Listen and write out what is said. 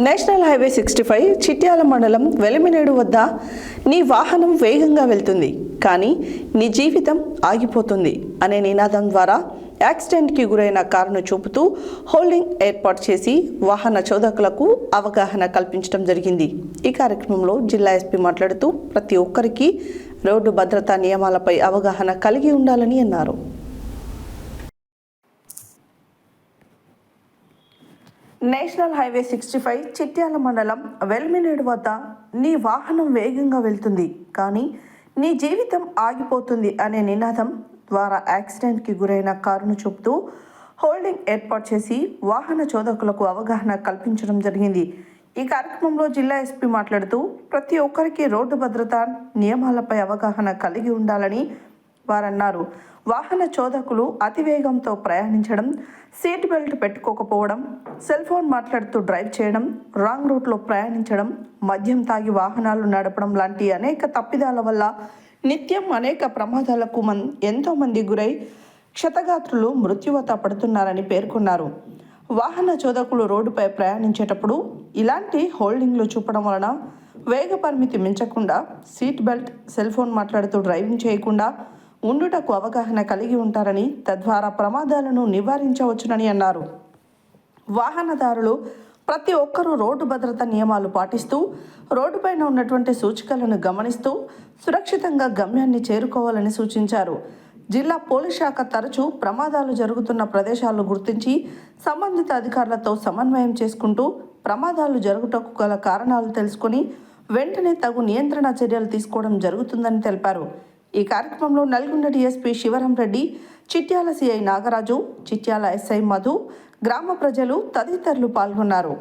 National highway sixty five Chityala మండలం వెలిమినేడు వద్ద నీ వాహనం వేగంగా వెళ్తుంది కానీ నీ జీవితం ఆగిపోతుంది అనే నినాదం ద్వారా యాక్సిడెంట్కి గురైన కారును చూపుతూ హోల్డింగ్ ఏర్పాటు చేసి వాహన చోదకులకు అవగాహన కల్పించడం జరిగింది. ఈ కార్యక్రమంలో జిల్లా ఎస్పీ మాట్లాడుతూ ప్రతి ఒక్కరికి రోడ్డు భద్రతా నియమాలపై అవగాహన కలిగి ఉండాలని అన్నారు. National highway sixty five Chityala మండలం వెల్మినేడు వద్ద నీ వాహనం వేగంగా వెళ్తుంది. కానీ నీ జీవితం ఆగిపోతుంది అనే నినాదం ద్వారా యాక్సిడెంట్కి గురైన కారును చూపుతూ హోల్డింగ్ ఏర్పాటు చేసి వాహన చోదకులకు అవగాహన కల్పించడం జరిగింది. ఈ కార్యక్రమంలో జిల్లా ఎస్పీ మాట్లాడుతూ ప్రతి ఒక్కరికి రోడ్డు భద్రత నియమాలపై అవగాహన కలిగి ఉండాలని వారన్నారు. వాహన చోదకులు అతివేగంతో ప్రయాణించడం సీట్ బెల్ట్ పెట్టుకోకపోవడం సెల్ ఫోన్ మాట్లాడుతూ డ్రైవ్ చేయడం రాంగ్ రూట్లో ప్రయాణించడం మద్యం తాగి వాహనాలు నడపడం లాంటి అనేక తప్పిదాల వల్ల నిత్యం అనేక ప్రమాదాలకు మన్ ఎంతో మంది గురై క్షతగాత్రులు మృత్యువత పడుతున్నారని పేర్కొన్నారు. వాహన చోదకులు రోడ్డుపై ప్రయాణించేటప్పుడు ఇలాంటి హోల్డింగ్లు చూపడం వలన వేగ పరిమితి మించకుండా సీట్ బెల్ట్ సెల్ ఫోన్ మాట్లాడుతూ డ్రైవింగ్ చేయకుండా ఉండుటకు అవగాహన కలిగి ఉంటారని తద్వారా ప్రమాదాలను నివారించవచ్చునని అన్నారు. వాహనదారులు ప్రతి ఒక్కరూ రోడ్డు భద్రత నియమాలు పాటిస్తూ రోడ్డుపైన ఉన్నటువంటి సూచికలను గమనిస్తూ సురక్షితంగా గమ్యాన్ని చేరుకోవాలని సూచించారు. జిల్లా పోలీస్ శాఖ తరచూ ప్రమాదాలు జరుగుతున్న ప్రదేశాలు గుర్తించి సంబంధిత అధికారులతో సమన్వయం చేసుకుంటూ ప్రమాదాలు జరుగుటకు గల కారణాలు తెలుసుకొని వెంటనే తగు నియంత్రణ చర్యలు తీసుకోవడం జరుగుతుందని తెలిపారు. ఈ కార్యక్రమంలో Nalgonda DSP Sivaram Reddy Chityala CI Nagaraju Chityala SI Madhu గ్రామ ప్రజలు తదితరులు పాల్గొన్నారు.